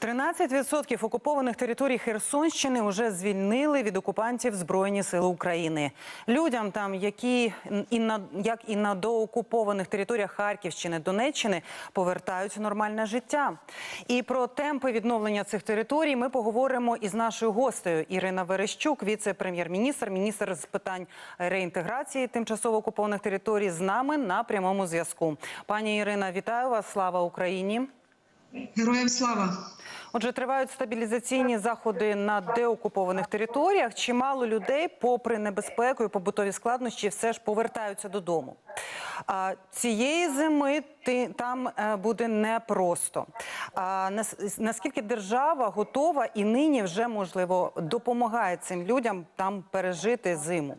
13% окупованих територій Херсонщини вже звільнили від окупантів Збройні Сили України. Людям там, які і на як і на доокупованих територіях Харківщини, Донеччини, повертають нормальне життя. І про темпи відновлення цих територій ми поговоримо із нашою гостею Ірина Верещук, віце-прем'єр-міністр, міністр з питань реінтеграції тимчасово окупованих територій, з нами на прямому зв'язку. Пані Ірина, вітаю вас! Слава Україні! Героям слава! Отже, тривають стабілізаційні заходи на деокупованих територіях. Чимало людей, попри небезпеку і побутові складнощі, все ж повертаються додому. А цієї зими ти там е, буде непросто. А нас- наскільки держава готова і нині вже можливо допомагає цим людям там пережити зиму?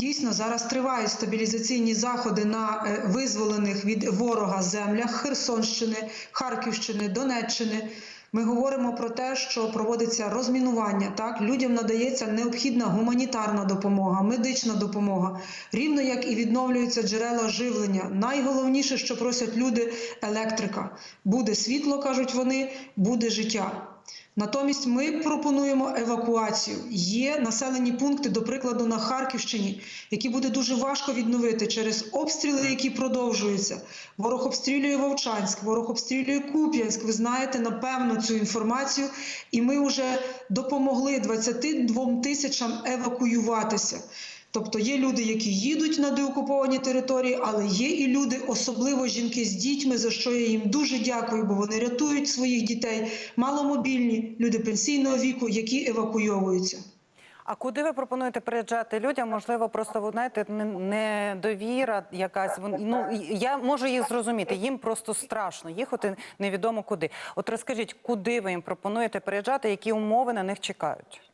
Дійсно, зараз тривають стабілізаційні заходи на е, визволених від ворога землях Херсонщини, Харківщини, Донеччини. Ми говоримо про те, що проводиться розмінування. Так людям надається необхідна гуманітарна допомога, медична допомога, рівно як і відновлюються джерела живлення. Найголовніше, що просять люди електрика. Буде світло, кажуть вони, буде життя. Натомість ми пропонуємо евакуацію. Є населені пункти, до прикладу, на Харківщині, які буде дуже важко відновити через обстріли, які продовжуються. Ворог обстрілює Вовчанськ, ворог обстрілює Куп'янськ. Ви знаєте напевно цю інформацію, і ми вже допомогли 22 тисячам евакуюватися. Тобто є люди, які їдуть на деокуповані території, але є і люди, особливо жінки з дітьми, за що я їм дуже дякую, бо вони рятують своїх дітей, маломобільні, люди пенсійного віку, які евакуйовуються. А куди ви пропонуєте приїжджати людям? Можливо, просто ви знаєте, недовіра якась. Ну я можу їх зрозуміти. Їм просто страшно їхати невідомо куди. От розкажіть, куди ви їм пропонуєте приїжджати, які умови на них чекають?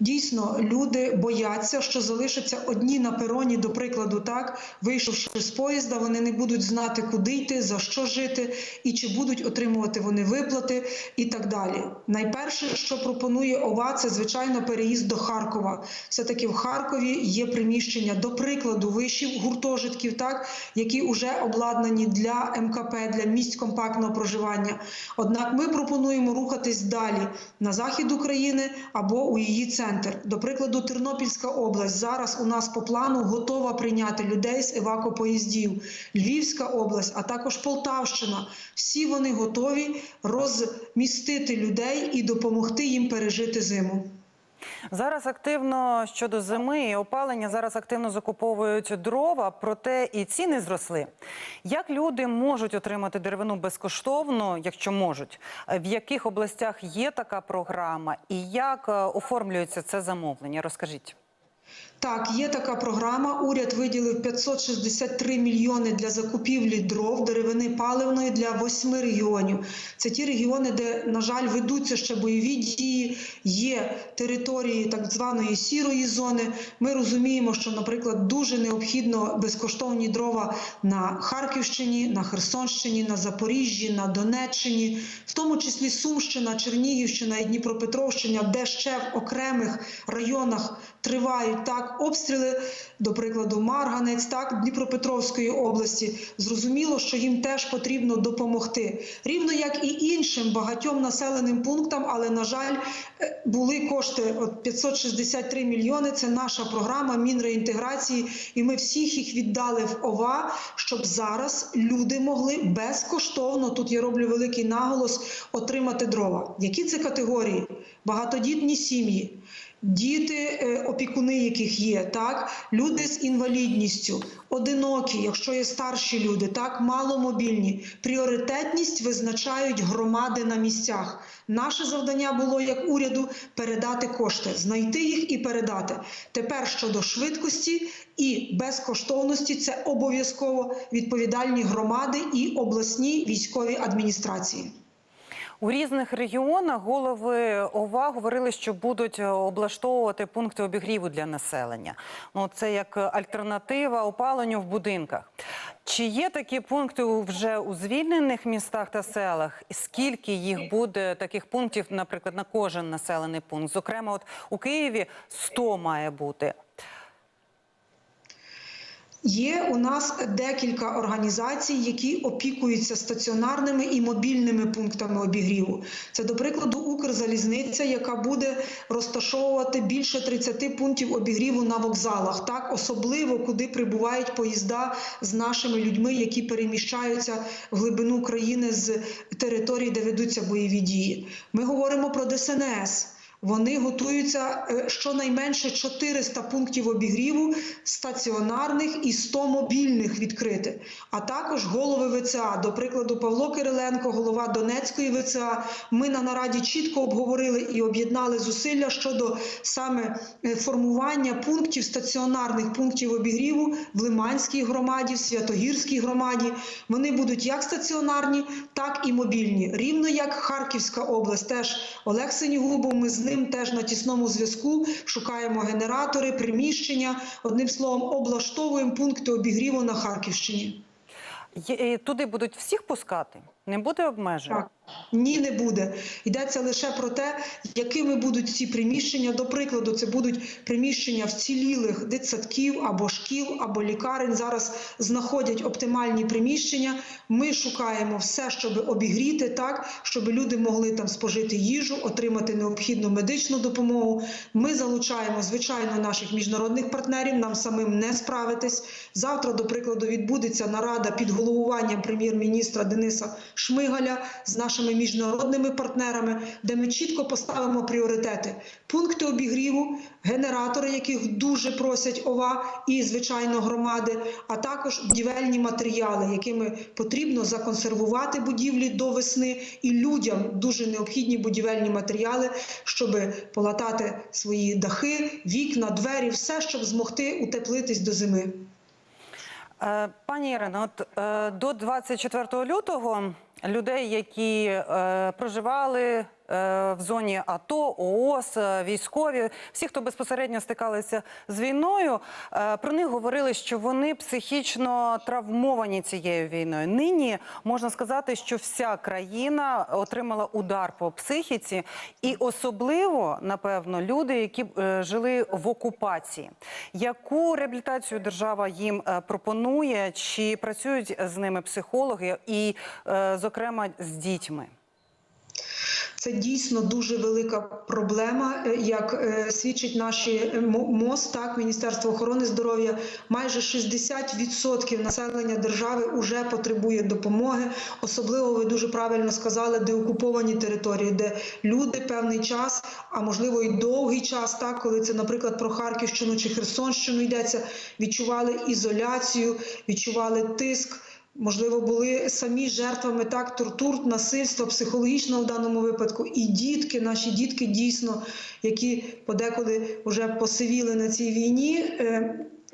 Дійсно, люди бояться, що залишаться одні на пероні, до прикладу, так вийшовши з поїзда, вони не будуть знати, куди йти, за що жити, і чи будуть отримувати вони виплати, і так далі. Найперше, що пропонує ОВА, це звичайно переїзд до Харкова. Все таки в Харкові є приміщення, до прикладу, вишів гуртожитків, так які вже обладнані для МКП, для місць компактного проживання. Однак ми пропонуємо рухатись далі на захід України або у її центр. До прикладу, Тернопільська область зараз у нас по плану готова прийняти людей з евакопоїздів. Львівська область, а також Полтавщина. Всі вони готові розмістити людей і допомогти їм пережити зиму. Зараз активно щодо зими і опалення зараз активно закуповують дрова, проте і ціни зросли. Як люди можуть отримати деревину безкоштовно, якщо можуть? В яких областях є така програма, і як е, оформлюється це замовлення? Розкажіть. Так, є така програма. Уряд виділив 563 мільйони для закупівлі дров, деревини паливної для восьми регіонів. Це ті регіони, де, на жаль, ведуться ще бойові дії, є території так званої сірої зони. Ми розуміємо, що, наприклад, дуже необхідно безкоштовні дрова на Харківщині, на Херсонщині, на Запоріжжі, на Донеччині, в тому числі Сумщина, Чернігівщина і Дніпропетровщина, де ще в окремих районах тривають так обстріли, до прикладу, Марганець, так Дніпропетровської області. Зрозуміло, що їм теж потрібно допомогти, рівно як і іншим багатьом населеним пунктам. Але на жаль, е, були кошти от 563 мільйони. Це наша програма Мінреінтеграції, і ми всіх їх віддали в ОВА, щоб зараз люди могли безкоштовно. Тут я роблю великий наголос отримати дрова. Які це категорії? Багатодітні сім'ї. Діти, е, опікуни, яких є, так люди з інвалідністю, одинокі, якщо є старші люди, так маломобільні. Пріоритетність визначають громади на місцях. Наше завдання було як уряду передати кошти, знайти їх і передати. Тепер щодо швидкості і безкоштовності, це обов'язково відповідальні громади і обласні військові адміністрації. У різних регіонах голови ОВА говорили, що будуть е, облаштовувати пункти обігріву для населення. Ну, це як альтернатива опаленню в будинках. Чи є такі пункти вже у звільнених містах та селах? Скільки їх буде таких пунктів, наприклад, на кожен населений пункт? Зокрема, от у Києві 100 має бути. Є у нас декілька організацій, які опікуються стаціонарними і мобільними пунктами обігріву. Це, до прикладу, Укрзалізниця, яка буде розташовувати більше 30 пунктів обігріву на вокзалах, так особливо куди прибувають поїзда з нашими людьми, які переміщаються в глибину країни з територій, де ведуться бойові дії. Ми говоримо про ДСНС. Вони готуються е, щонайменше 400 пунктів обігріву стаціонарних і 100 мобільних відкрити. А також голови ВЦА. До прикладу, Павло Кириленко, голова Донецької ВЦА. Ми на нараді чітко обговорили і об'єднали зусилля щодо саме е, формування пунктів стаціонарних пунктів обігріву в Лиманській громаді, в Святогірській громаді. Вони будуть як стаціонарні, так і мобільні. Рівно як Харківська область, теж Олег Синігубов. Ми з ним теж на тісному зв'язку шукаємо генератори, приміщення. Одним словом, облаштовуємо пункти обігріву на Харківщині. Туди будуть всіх пускати? Не буде обмежень? Так. Ні, не буде. Йдеться лише про те, якими будуть ці приміщення. До прикладу, це будуть приміщення вцілілих дитсадків або шкіл, або лікарень. Зараз знаходять оптимальні приміщення. Ми шукаємо все, щоб обігріти так, щоб люди могли там спожити їжу, отримати необхідну медичну допомогу. Ми залучаємо звичайно наших міжнародних партнерів. Нам самим не справитись. Завтра, до прикладу, відбудеться нарада під головуванням прем'єр-міністра Дениса Шмигаля з нашими міжнародними партнерами, де ми чітко поставимо пріоритети: пункти обігріву, генератори, яких дуже просять ОВА і звичайно громади, а також будівельні матеріали, якими потрібно законсервувати будівлі до весни, і людям дуже необхідні будівельні матеріали, щоб полатати свої дахи, вікна, двері, все, щоб змогти утеплитись до зими. Е, Пані Ірино, от е, до 24 лютого людей, які е, проживали в зоні АТО, ООС, е, військові, всі, хто безпосередньо стикалися з війною, е, про них говорили, що вони психічно травмовані цією війною. Нині можна сказати, що вся країна отримала удар по психіці, і особливо, напевно, люди, які е, жили в окупації. Яку реабілітацію держава їм е, пропонує? Чи працюють з ними психологи, і, е, зокрема, з дітьми? Це дійсно дуже велика проблема. Е, Як е, свідчить наші е, МОЗ, так Міністерство охорони здоров'я, майже 60% населення держави вже потребує допомоги. Особливо ви дуже правильно сказали, де окуповані території, де люди певний час, а можливо і довгий час, так коли це, наприклад, про Харківщину чи Херсонщину йдеться, відчували ізоляцію, відчували тиск. Можливо, були самі жертвами так тортур, насильства, психологічного в даному випадку. І дітки, наші дітки дійсно, які подекуди вже посивіли на цій війні.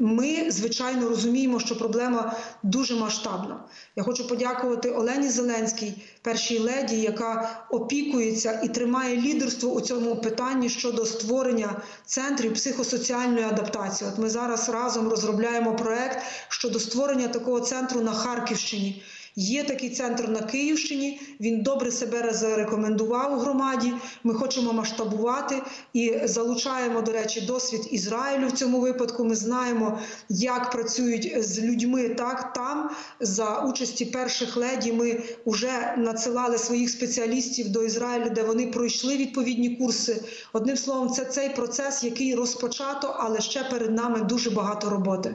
Ми, звичайно, розуміємо, що проблема дуже масштабна. Я хочу подякувати Олені Зеленській, першій леді, яка опікується і тримає лідерство у цьому питанні щодо створення центрів психосоціальної адаптації. От ми зараз разом розробляємо проект щодо створення такого центру на Харківщині. Є такий центр на Київщині. Він добре себе зарекомендував у громаді. Ми хочемо масштабувати і залучаємо, до речі, досвід Ізраїлю в цьому випадку. Ми знаємо, як працюють з людьми так там. За участі перших леді ми вже надсилали своїх спеціалістів до Ізраїлю, де вони пройшли відповідні курси. Одним словом, це цей процес, який розпочато, але ще перед нами дуже багато роботи.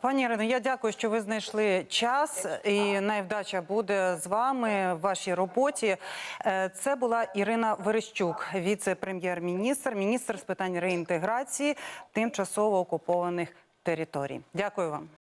Пані Ірино, я дякую, що ви знайшли час, і найвдача буде з вами в вашій роботі. Е, Це була Ірина Верещук, віце-прем'єр-міністр, міністр з питань реінтеграції тимчасово окупованих територій. Дякую вам.